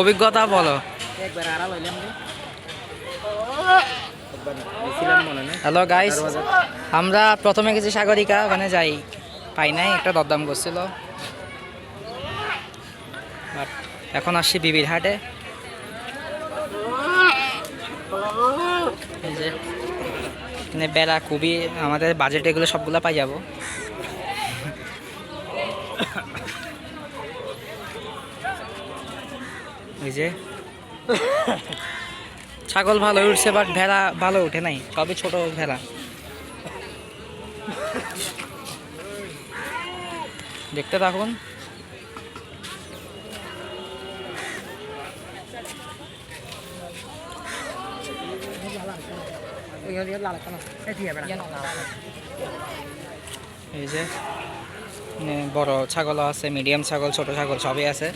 অভিজ্ঞতা বলো। Hello guys আমরা প্রথমে গেছি সাগরিকা ওখানে যাই। পাই নাই একটা দরদাম করছিল। এখন আসছি বিবির হাটে। বেড়া খুবই আমাদের বাজেট এগুলো সবগুলো পাই যাব। এই যে। ছাগল ভালো উঠছে বাট ভেড়া ভালো উঠে নাই। সবই ছোট ভেড়া। দেখতে থাকুন। এই যে। বড় ছাগলও আছে মিডিয়াম ছাগল ছোট ছাগল সবই আছে।